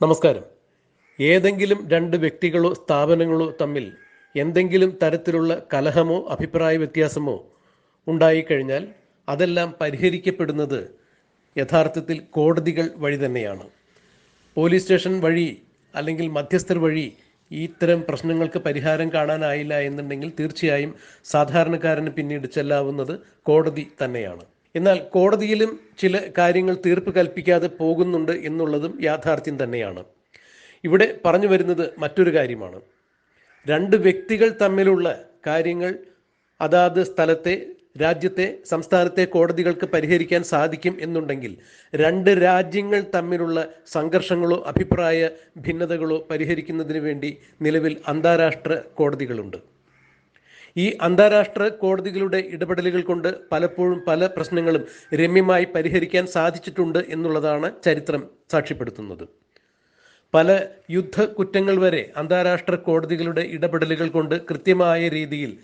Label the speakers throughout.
Speaker 1: നമസ്കാരം. ഏതെങ്കിലും രണ്ട് വ്യക്തികളോ സ്ഥാപനങ്ങളോ തമ്മിൽ എന്തെങ്കിലും തരത്തിലുള്ള കലഹമോ അഭിപ്രായ വ്യത്യാസമോ ഉണ്ടായിക്കഴിഞ്ഞാൽ അതെല്ലാം പരിഹരിക്കപ്പെടുന്നത് യഥാർത്ഥത്തിൽ കോടതികൾ വഴി തന്നെയാണ്. പോലീസ് സ്റ്റേഷൻ വഴി അല്ലെങ്കിൽ മധ്യസ്ഥർ വഴി ഇത്തരം പ്രശ്നങ്ങൾക്ക് പരിഹാരം കാണാനായില്ല എന്നുണ്ടെങ്കിൽ തീർച്ചയായും സാധാരണക്കാരന് പിന്നീട് ചെല്ലാവുന്നത് കോടതി തന്നെയാണ്. എന്നാൽ കോടതിയിലും ചില കാര്യങ്ങൾ തീർപ്പ് കൽപ്പിക്കാതെ പോകുന്നുണ്ട് എന്നുള്ളതും യാഥാർത്ഥ്യം തന്നെയാണ്. ഇവിടെ പറഞ്ഞു വരുന്നത് മറ്റൊരു കാര്യമാണ്. രണ്ട് വ്യക്തികൾ തമ്മിലുള്ള കാര്യങ്ങൾ അതാത് സ്ഥലത്തെ രാജ്യത്തെ സംസ്ഥാനത്തെ കോടതികൾക്ക് പരിഹരിക്കാൻ സാധിക്കും എന്നുണ്ടെങ്കിൽ രണ്ട് രാജ്യങ്ങൾ തമ്മിലുള്ള സംഘർഷങ്ങളോ അഭിപ്രായ ഭിന്നതകളോ പരിഹരിക്കുന്നതിന് വേണ്ടി നിലവിൽ അന്താരാഷ്ട്ര കോടതികളുണ്ട്. ഈ അന്താരാഷ്ട്ര കോടതികളുടെ ഇടപെടലുകൾ കൊണ്ട് പലപ്പോഴും പല പ്രശ്നങ്ങളും രമ്യമായി പരിഹരിക്കാൻ സാധിച്ചിട്ടുണ്ട് എന്നുള്ളതാണ് ചരിത്രം സാക്ഷ്യപ്പെടുത്തുന്നത്. പല യുദ്ധ കുറ്റങ്ങൾ വരെ അന്താരാഷ്ട്ര കോടതികളുടെ ഇടപെടലുകൾ കൊണ്ട് കൃത്യമായ രീതിയിൽ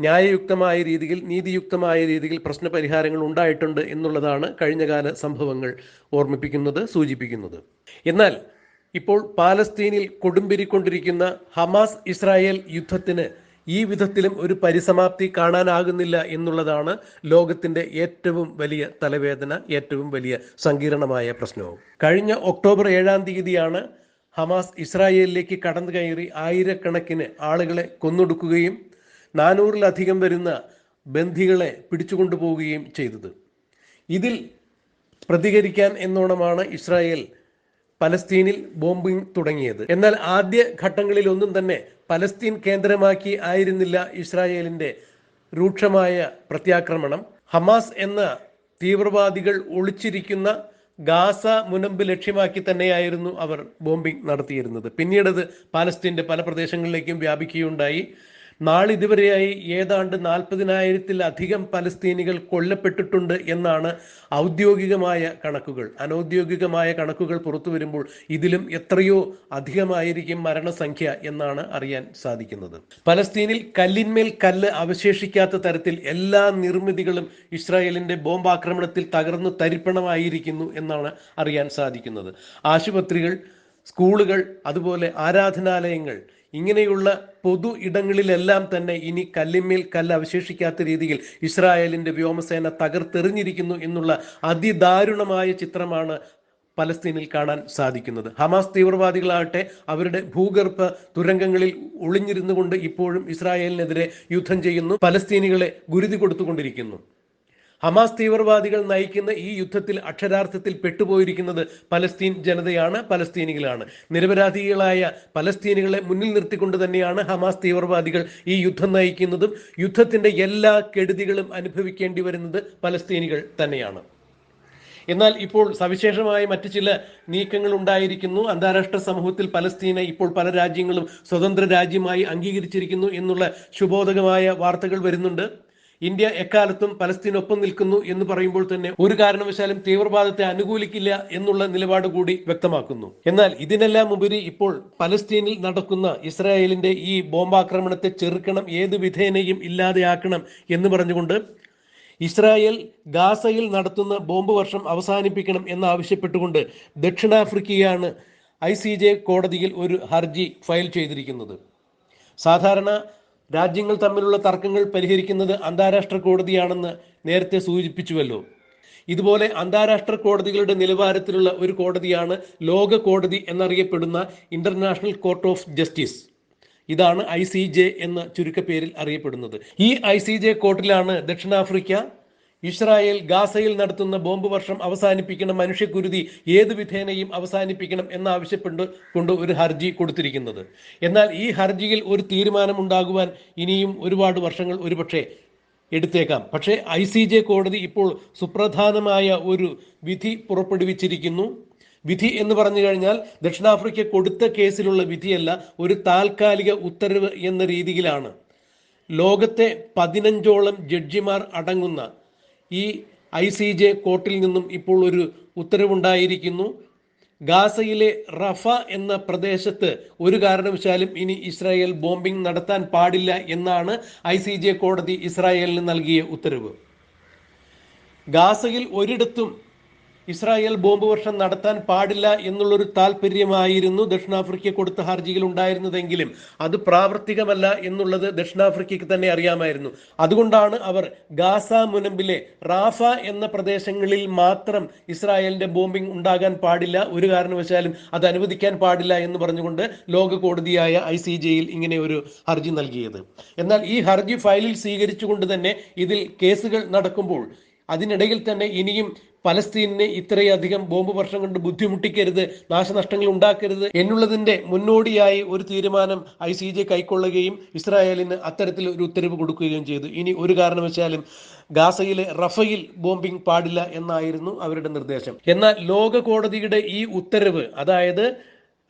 Speaker 1: ന്യായയുക്തമായ രീതിയിൽ നീതിയുക്തമായ രീതിയിൽ പ്രശ്നപരിഹാരങ്ങൾ ഉണ്ടായിട്ടുണ്ട് എന്നുള്ളതാണ് കഴിഞ്ഞകാല സംഭവങ്ങൾ ഓർമ്മിപ്പിക്കുന്നത് സൂചിപ്പിക്കുന്നത്. എന്നാൽ ഇപ്പോൾ പാലസ്തീനിൽ കൊടുമ്പിരിക്കൊണ്ടിരിക്കുന്ന ഹമാസ് ഇസ്രായേൽ യുദ്ധത്തിന് ഈ വിധത്തിലും ഒരു പരിസമാപ്തി കാണാനാകുന്നില്ല എന്നുള്ളതാണ് ലോകത്തിന്റെ ഏറ്റവും വലിയ തലവേദന ഏറ്റവും വലിയ സങ്കീർണമായ പ്രശ്നവും. കഴിഞ്ഞ ഒക്ടോബർ ഏഴാം തീയതിയാണ് ഹമാസ് ഇസ്രായേലിലേക്ക് കടന്നു കയറി ആയിരക്കണക്കിന് ആളുകളെ കൊന്നൊടുക്കുകയും നാനൂറിലധികം വരുന്ന ബന്ധികളെ പിടിച്ചുകൊണ്ടുപോവുകയും ചെയ്തത്. ഇതിൽ പ്രതികരിക്കാൻ എന്നോണമാണ് ഇസ്രായേൽ പലസ്തീനിൽ ബോംബിംഗ് തുടങ്ങിയത്. എന്നാൽ ആദ്യ ഘട്ടങ്ങളിൽ ഒന്നും തന്നെ പലസ്തീൻ കേന്ദ്രമാക്കി ആയിരുന്നില്ല ഇസ്രായേലിന്റെ രൂക്ഷമായ പ്രത്യാക്രമണം. ഹമാസ് എന്ന തീവ്രവാദികൾ ഒളിച്ചിരിക്കുന്ന ഗാസ മുനമ്പ് ലക്ഷ്യമാക്കി തന്നെയായിരുന്നു അവർ ബോംബിംഗ് നടത്തിയിരുന്നത്. പിന്നീടത് പാലസ്തീന്റെ പല പ്രദേശങ്ങളിലേക്കും വ്യാപിക്കുകയുണ്ടായി. നാളിതുവരെയായി ഏതാണ്ട് നാൽപ്പതിനായിരത്തിലധികം പലസ്തീനികൾ കൊല്ലപ്പെട്ടിട്ടുണ്ട് എന്നാണ് ഔദ്യോഗികമായ കണക്കുകൾ. അനൗദ്യോഗികമായ കണക്കുകൾ പുറത്തു വരുമ്പോൾ ഇതിലും എത്രയോ അധികമായിരിക്കും മരണസംഖ്യ എന്നാണ് അറിയാൻ സാധിക്കുന്നത്. പലസ്തീനിൽ കല്ലിന്മേൽ കല്ല് അവശേഷിക്കാത്ത തരത്തിൽ എല്ലാ നിർമ്മിതികളും ഇസ്രായേലിന്റെ ബോംബാക്രമണത്തിൽ തകർന്നു തരിപ്പണമായിരിക്കുന്നു എന്നാണ് അറിയാൻ സാധിക്കുന്നത്. ആശുപത്രികൾ സ്കൂളുകൾ അതുപോലെ ആരാധനാലയങ്ങൾ ഇങ്ങനെയുള്ള പൊതു ഇടങ്ങളിലെല്ലാം തന്നെ ഇനി കല്ലിന്മേൽ കല്ല് അവശേഷിക്കാത്ത രീതിയിൽ ഇസ്രായേലിന്റെ വ്യോമസേന തകർത്തെറിഞ്ഞിരിക്കുന്നു എന്നുള്ള അതിദാരുണമായ ചിത്രമാണ് പലസ്തീനിൽ കാണാൻ സാധിക്കുന്നത്. ഹമാസ് തീവ്രവാദികളാകട്ടെ അവരുടെ ഭൂഗർഭ തുരങ്കങ്ങളിൽ ഒളിഞ്ഞിരുന്നു കൊണ്ട് ഇപ്പോഴും ഇസ്രായേലിനെതിരെ യുദ്ധം ചെയ്യുന്നു. പലസ്തീനികളെ ഗുരുതി കൊടുത്തുകൊണ്ടിരിക്കുന്നു. ഹമാസ് തീവ്രവാദികൾ നയിക്കുന്ന ഈ യുദ്ധത്തിൽ അക്ഷരാർത്ഥത്തിൽ പെട്ടുപോയിരിക്കുന്നത് പലസ്തീൻ ജനതയാണ് പലസ്തീനികളാണ്. നിരപരാധികളായ പലസ്തീനികളെ മുന്നിൽ നിർത്തിക്കൊണ്ട് തന്നെയാണ് ഹമാസ് തീവ്രവാദികൾ ഈ യുദ്ധം നയിക്കുന്നതും യുദ്ധത്തിന്റെ എല്ലാ കെടുതികളും അനുഭവിക്കേണ്ടി വരുന്നത് പലസ്തീനികൾ തന്നെയാണ്. എന്നാൽ ഇപ്പോൾ സവിശേഷമായ മറ്റു ചില നീക്കങ്ങൾ ഉണ്ടായിരിക്കുന്നു. അന്താരാഷ്ട്ര സമൂഹത്തിൽ പലസ്തീനെ ഇപ്പോൾ പല രാജ്യങ്ങളും സ്വതന്ത്ര രാജ്യമായി അംഗീകരിച്ചിരിക്കുന്നു എന്നുള്ള ശുഭോധകമായ വാർത്തകൾ വരുന്നുണ്ട്. ഇന്ത്യ എക്കാലത്തും പലസ്തീനൊപ്പം നിൽക്കുന്നു എന്ന് പറയുമ്പോൾ തന്നെ ഒരു കാരണവശാലും തീവ്രവാദത്തെ അനുകൂലിക്കില്ല എന്നുള്ള നിലപാട് കൂടി വ്യക്തമാക്കുന്നു. എന്നാൽ ഇതിനെല്ലാം ഉപരി ഇപ്പോൾ പലസ്തീനിൽ നടക്കുന്ന ഇസ്രായേലിന്റെ ഈ ബോംബാക്രമണത്തെ ചെറുക്കണം ഏത് വിധേനയും ഇല്ലാതെയാക്കണം എന്ന് പറഞ്ഞുകൊണ്ട് ഇസ്രായേൽ ഗാസയിൽ നടത്തുന്ന ബോംബ് വർഷം അവസാനിപ്പിക്കണം എന്നാവശ്യപ്പെട്ടുകൊണ്ട് ദക്ഷിണാഫ്രിക്കയാണ് ഐ സി ജെ കോടതിയിൽ ഒരു ഹർജി ഫയൽ ചെയ്തിരിക്കുന്നത്. സാധാരണ രാജ്യങ്ങൾ തമ്മിലുള്ള തർക്കങ്ങൾ പരിഹരിക്കുന്നത് അന്താരാഷ്ട്ര കോടതിയാണെന്ന് നേരത്തെ സൂചിപ്പിച്ചുവല്ലോ. ഇതുപോലെ അന്താരാഷ്ട്ര കോടതികളുടെ നിലവാരത്തിലുള്ള ഒരു കോടതിയാണ് ലോക കോടതി എന്നറിയപ്പെടുന്ന ഇന്റർനാഷണൽ കോർട്ട് ഓഫ് ജസ്റ്റിസ്. ഇതാണ് ഐ സി ജെ എന്ന ചുരുക്കപ്പേരിൽ അറിയപ്പെടുന്നത്. ഈ ഐ സി ജെ കോർട്ടിലാണ് ദക്ഷിണാഫ്രിക്ക ഇസ്രായേൽ ഗാസയിൽ നടത്തുന്ന ബോംബ് വർഷം അവസാനിപ്പിക്കണം മനുഷ്യക്കുരുതി ഏത് വിധേനയും അവസാനിപ്പിക്കണം എന്നാവശ്യപ്പെട്ട് കൊണ്ട് ഒരു ഹർജി കൊടുത്തിരിക്കുന്നത്. എന്നാൽ ഈ ഹർജിയിൽ ഒരു തീരുമാനം ഉണ്ടാകുവാൻ ഇനിയും ഒരുപാട് വർഷങ്ങൾ ഒരുപക്ഷെ എടുത്തേക്കാം. പക്ഷേ ഐ സി ജെ കോടതി ഇപ്പോൾ സുപ്രധാനമായ ഒരു വിധി പുറപ്പെടുവിച്ചിരിക്കുന്നു. വിധി എന്ന് പറഞ്ഞു കഴിഞ്ഞാൽ ദക്ഷിണാഫ്രിക്ക കൊടുത്ത കേസിലുള്ള വിധിയല്ല ഒരു താൽക്കാലിക ഉത്തരവ് എന്ന രീതിയിലാണ്. ലോകത്തെ പതിനഞ്ചോളം ജഡ്ജിമാർ അടങ്ങുന്ന ഈ ഐ സി ജെ കോർട്ടിൽ നിന്നും ഇപ്പോൾ ഒരു ഉത്തരവുണ്ടായിരിക്കുന്നു. ഗാസയിലെ റഫ എന്ന പ്രദേശത്ത് ഒരു കാരണവശാലും ഇനി ഇസ്രായേൽ ബോംബിംഗ് നടത്താൻ പാടില്ല എന്നാണ് ഐ സി ജെ കോടതി ഇസ്രായേലിന് നൽകിയ ഉത്തരവ്. ഗാസയിൽ ഒരിടത്തും ഇസ്രായേൽ ബോംബ് വർഷം നടത്താൻ പാടില്ല എന്നുള്ളൊരു താല്പര്യമായിരുന്നു ദക്ഷിണാഫ്രിക്ക കൊടുത്ത ഹർജിയിൽ ഉണ്ടായിരുന്നതെങ്കിലും അത് പ്രാവർത്തികമല്ല എന്നുള്ളത് ദക്ഷിണാഫ്രിക്കയ്ക്ക് തന്നെ അറിയാമായിരുന്നു. അതുകൊണ്ടാണ് അവർ ഗാസ മുനമ്പിലെ റാഫ എന്ന പ്രദേശങ്ങളിൽ മാത്രം ഇസ്രായേലിന്റെ ബോംബിംഗ് ഉണ്ടാകാൻ പാടില്ല. ഒരു കാരണവശാലും അത് അനുവദിക്കാൻ പാടില്ല എന്ന് പറഞ്ഞുകൊണ്ട് ലോക കോടതിയായ ഐ സി ജെയിൽ ഇങ്ങനെ ഒരു ഹർജി നൽകിയത്. എന്നാൽ ഈ ഹർജി ഫയലിൽ സ്വീകരിച്ചുകൊണ്ട് തന്നെ ഇതിൽ കേസുകൾ നടക്കുമ്പോൾ അതിനിടയിൽ തന്നെ ഇനിയും പലസ്തീനിനെ ഇത്രയധികം ബോംബ് വർഷം കൊണ്ട് ബുദ്ധിമുട്ടിക്കരുത് നാശനഷ്ടങ്ങൾ ഉണ്ടാക്കരുത് എന്നുള്ളതിന്റെ മുന്നോടിയായി ഒരു തീരുമാനം ഐ സി ജെ കൈക്കൊള്ളുകയും ഇസ്രായേലിന് അത്തരത്തിൽ ഒരു ഉത്തരവ് കൊടുക്കുകയും ചെയ്തു. ഇനി ഒരു കാരണവശാലും ഗാസയിലെ റഫയിൽ ബോംബിംഗ് പാടില്ല എന്നായിരുന്നു അവരുടെ നിർദ്ദേശം. എന്നാൽ ലോക കോടതിയുടെ ഈ ഉത്തരവ് അതായത്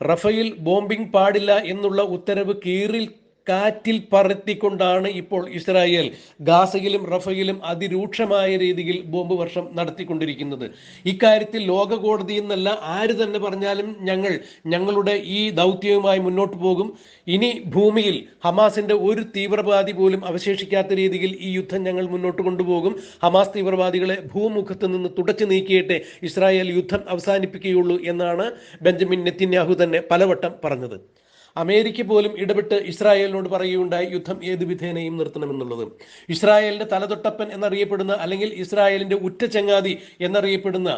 Speaker 1: റഫയിൽ ബോംബിംഗ് പാടില്ല എന്നുള്ള ഉത്തരവ് കീറിൽ കാറ്റിൽ പറത്തിക്കൊണ്ടാണ് ഇപ്പോൾ ഇസ്രായേൽ ഗാസയിലും റഫയിലും അതിരൂക്ഷമായ രീതിയിൽ ബോംബ് വർഷം നടത്തിക്കൊണ്ടിരിക്കുന്നത്. ഇക്കാര്യത്തിൽ ലോക കോടതി എന്നല്ല ആര് തന്നെ പറഞ്ഞാലും ഞങ്ങൾ ഞങ്ങളുടെ ഈ ദൗത്യവുമായി മുന്നോട്ട് പോകും. ഇനി ഭൂമിയിൽ ഹമാസിന്റെ ഒരു തീവ്രവാദി പോലും അവശേഷിക്കാത്ത രീതിയിൽ ഈ യുദ്ധം ഞങ്ങൾ മുന്നോട്ട് കൊണ്ടുപോകും. ഹമാസ് തീവ്രവാദികളെ ഭൂമുഖത്ത് നിന്ന് തുടച്ചു നീക്കിയിട്ടേ ഇസ്രായേൽ യുദ്ധം അവസാനിപ്പിക്കുകയുള്ളൂ എന്നാണ് ബെഞ്ചമിൻ നെത്തിന്യാഹു തന്നെ പലവട്ടം പറഞ്ഞത്. അമേരിക്ക പോലും ഇടപെട്ട് ഇസ്രായേലിനോട് പറയുകയുണ്ടായി യുദ്ധം ഏത് വിധേനയും നിർത്തണമെന്നുള്ളത്. ഇസ്രായേലിന്റെ തലതൊട്ടപ്പൻ എന്നറിയപ്പെടുന്ന അല്ലെങ്കിൽ ഇസ്രായേലിന്റെ ഉറ്റ ചങ്ങാതി എന്നറിയപ്പെടുന്ന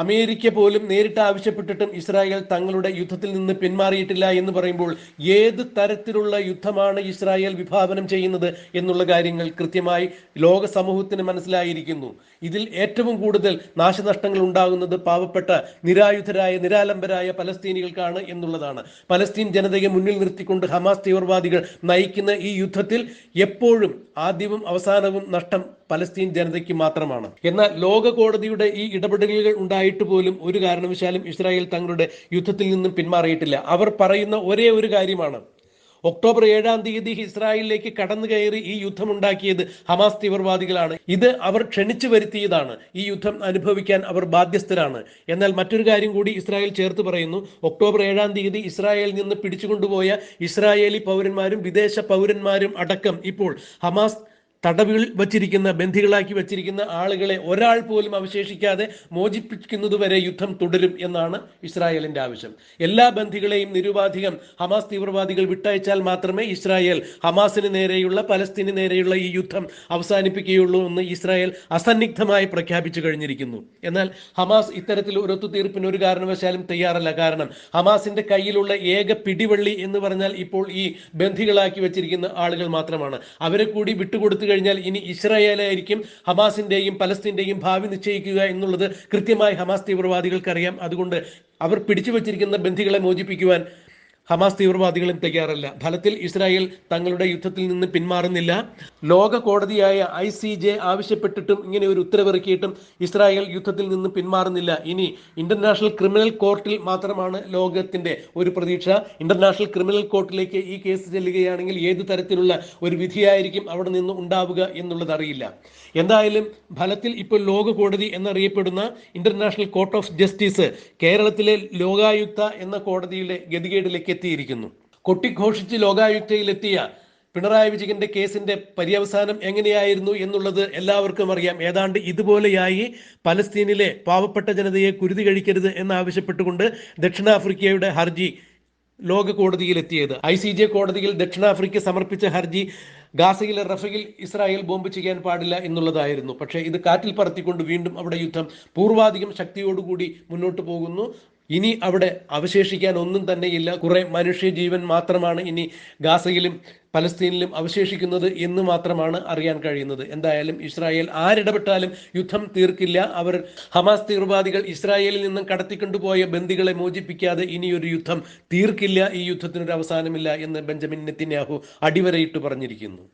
Speaker 1: അമേരിക്ക പോലും നേരിട്ട് ആവശ്യപ്പെട്ടിട്ടും ഇസ്രായേൽ തങ്ങളുടെ യുദ്ധത്തിൽ നിന്ന് പിന്മാറിയിട്ടില്ല എന്ന് പറയുമ്പോൾ ഏത് തരത്തിലുള്ള യുദ്ധമാണ് ഇസ്രായേൽ വിഭാവനം ചെയ്യുന്നത് എന്നുള്ള കാര്യങ്ങൾ കൃത്യമായി ലോക സമൂഹത്തിന് മനസ്സിലായിരിക്കുന്നു. ഇതിൽ ഏറ്റവും കൂടുതൽ നാശനഷ്ടങ്ങൾ ഉണ്ടാകുന്നത് പാവപ്പെട്ട നിരായുധരായ നിരാലംബരായ പലസ്തീനികൾക്കാണ് എന്നുള്ളതാണ്. പലസ്തീൻ ജനതയെ മുന്നിൽ നിർത്തിക്കൊണ്ട് ഹമാസ് തീവ്രവാദികൾ നയിക്കുന്ന ഈ യുദ്ധത്തിൽ എപ്പോഴും ആദ്യവും അവസാനവും നഷ്ടം പലസ്തീൻ ജനതയ്ക്ക് മാത്രമാണ്. എന്നാൽ ലോക കോടതിയുടെ ഈ ഇടപെടലുകൾ ഉണ്ടായിട്ട് പോലും ഒരു കാരണവശാലും ഇസ്രായേൽ തങ്ങളുടെ യുദ്ധത്തിൽ നിന്നും പിന്മാറിയിട്ടില്ല. അവർ പറയുന്ന ഒരേ ഒരു കാര്യമാണ്. ഒക്ടോബർ ഏഴാം തീയതി ഇസ്രായേലിലേക്ക് കടന്നു കയറി ഈ യുദ്ധം ഉണ്ടാക്കിയത് ഹമാസ് തീവ്രവാദികളാണ്. ഇത് അവർ ക്ഷണിച്ചു വരുത്തിയതാണ്. ഈ യുദ്ധം അനുഭവിക്കാൻ അവർ ബാധ്യസ്ഥരാണ്. എന്നാൽ മറ്റൊരു കാര്യം കൂടി ഇസ്രായേൽ ചേർത്ത് പറയുന്നു. ഒക്ടോബർ ഏഴാം തീയതി ഇസ്രായേലിൽ നിന്ന് പിടിച്ചുകൊണ്ടുപോയ ഇസ്രായേലി പൗരന്മാരും വിദേശ പൗരന്മാരും അടക്കം ഇപ്പോൾ ഹമാസ് തടവിൽ വച്ചിരിക്കുന്ന ബന്ധികളാക്കി വച്ചിരിക്കുന്ന ആളുകളെ ഒരാൾ പോലും അവശേഷിക്കാതെ മോചിപ്പിക്കുന്നതുവരെ യുദ്ധം തുടരും എന്നാണ് ഇസ്രായേലിന്റെ ആവശ്യം. എല്ലാ ബന്ധികളെയും നിരുപാധികം ഹമാസ് തീവ്രവാദികൾ വിട്ടയച്ചാൽ മാത്രമേ ഇസ്രായേൽ ഹമാസിന് നേരെയുള്ള പലസ്തീന് നേരെയുള്ള ഈ യുദ്ധം അവസാനിപ്പിക്കുകയുള്ളൂ എന്ന് ഇസ്രായേൽ അസന്നിഗ്ധമായി പ്രഖ്യാപിച്ചു കഴിഞ്ഞിരിക്കുന്നു. എന്നാൽ ഹമാസ് ഇത്തരത്തിൽ ഒരു ഒത്തുതീർപ്പിന് ഒരു കാരണവശാലും തയ്യാറല്ല. കാരണം ഹമാസിന്റെ കയ്യിലുള്ള ഏക പിടിവള്ളി എന്ന് പറഞ്ഞാൽ ഇപ്പോൾ ഈ ബന്ധികളാക്കി വെച്ചിരിക്കുന്ന ആളുകൾ മാത്രമാണ്. അവരെ കൂടി വിട്ടുകൊടുത്തു കഴിഞ്ഞാൽ ഇനി ഇസ്രായേലായിരിക്കും ഹമാസിന്റെയും പലസ്തീന്റെയും ഭാവി നിശ്ചയിക്കുക എന്നുള്ളത് കൃത്യമായി ഹമാസ് തീവ്രവാദികൾക്കറിയാം. അതുകൊണ്ട് അവർ പിടിച്ചു വച്ചിരിക്കുന്ന ബന്ധികളെ മോചിപ്പിക്കുവാൻ ഹമാസ് തീവ്രവാദികളും തയ്യാറല്ല. ഫലത്തിൽ ഇസ്രായേൽ തങ്ങളുടെ യുദ്ധത്തിൽ നിന്ന് പിന്മാറുന്നില്ല. ലോക കോടതിയായ ഐ സി ജെ ആവശ്യപ്പെട്ടിട്ടും ഇങ്ങനെ ഒരു ഉത്തരവിറക്കിയിട്ടും ഇസ്രായേൽ യുദ്ധത്തിൽ നിന്ന് പിന്മാറുന്നില്ല. ഇനി ഇന്റർനാഷണൽ ക്രിമിനൽ കോർട്ടിൽ മാത്രമാണ് ലോകത്തിന്റെ ഒരു പ്രതീക്ഷ. ഇന്റർനാഷണൽ ക്രിമിനൽ കോർട്ടിലേക്ക് ഈ കേസ് ചെല്ലുകയാണെങ്കിൽ ഏത് തരത്തിലുള്ള ഒരു വിധിയായിരിക്കും അവിടെ നിന്ന് ഉണ്ടാവുക എന്നുള്ളത് അറിയില്ല. എന്തായാലും ഫലത്തിൽ ഇപ്പോൾ ലോക കോടതി എന്നറിയപ്പെടുന്ന ഇന്റർനാഷണൽ കോർട്ട് ഓഫ് ജസ്റ്റിസ് കേരളത്തിലെ ലോകായുക്ത എന്ന കോടതിയിലെ ഗതികേടിലേക്ക് എത്തിയിരിക്കുന്നു. കൊട്ടിഘോഷിച്ച് ലോകായുക്തയിലെത്തിയ പിണറായി വിജയന്റെ കേസിന്റെ പര്യവസാനം എങ്ങനെയായിരുന്നു എന്നുള്ളത് എല്ലാവർക്കും അറിയാം. ഏതാണ്ട് ഇതുപോലെയായി പലസ്തീനിലെ പാവപ്പെട്ട ജനതയെ കുരുതി കഴിക്കരുത് എന്നാവശ്യപ്പെട്ടുകൊണ്ട് ദക്ഷിണാഫ്രിക്കയുടെ ഹർജി ലോക കോടതിയിലെത്തിയത് ഐ സി ജെ കോടതിയിൽ ദക്ഷിണാഫ്രിക്ക സമർപ്പിച്ച ഹർജി ഗാസയിലെ റഫയിൽ ഇസ്രായേൽ ബോംബ് ചെയ്യാൻ പാടില്ല എന്നുള്ളതായിരുന്നു. പക്ഷേ ഇത് കാറ്റിൽ പറത്തിക്കൊണ്ട് വീണ്ടും അവിടെ യുദ്ധം പൂർവാധികം ശക്തിയോടുകൂടി മുന്നോട്ട് പോകുന്നു. ഇനി അവിടെ അവശേഷിക്കാൻ ഒന്നും തന്നെയില്ല കുറെ മനുഷ്യ ജീവൻ മാത്രമാണ് ഇനി ഗാസയിലും പലസ്തീനിലും അവശേഷിക്കുന്നത് എന്ന് മാത്രമാണ് അറിയാൻ കഴിയുന്നത്. എന്തായാലും ഇസ്രായേൽ ആരിടപെട്ടാലും യുദ്ധം തീർക്കില്ല. അവർ ഹമാസ് തീവ്രവാദികൾ ഇസ്രായേലിൽ നിന്നും കടത്തിക്കൊണ്ടുപോയ ബന്ദികളെ മോചിപ്പിക്കാതെ ഇനിയൊരു യുദ്ധം തീർക്കില്ല. ഈ യുദ്ധത്തിനൊരു അവസാനമില്ല എന്ന് ബെഞ്ചമിൻ നെത്തിന്യാഹു അടിവരയിട്ട് പറഞ്ഞിരിക്കുന്നു.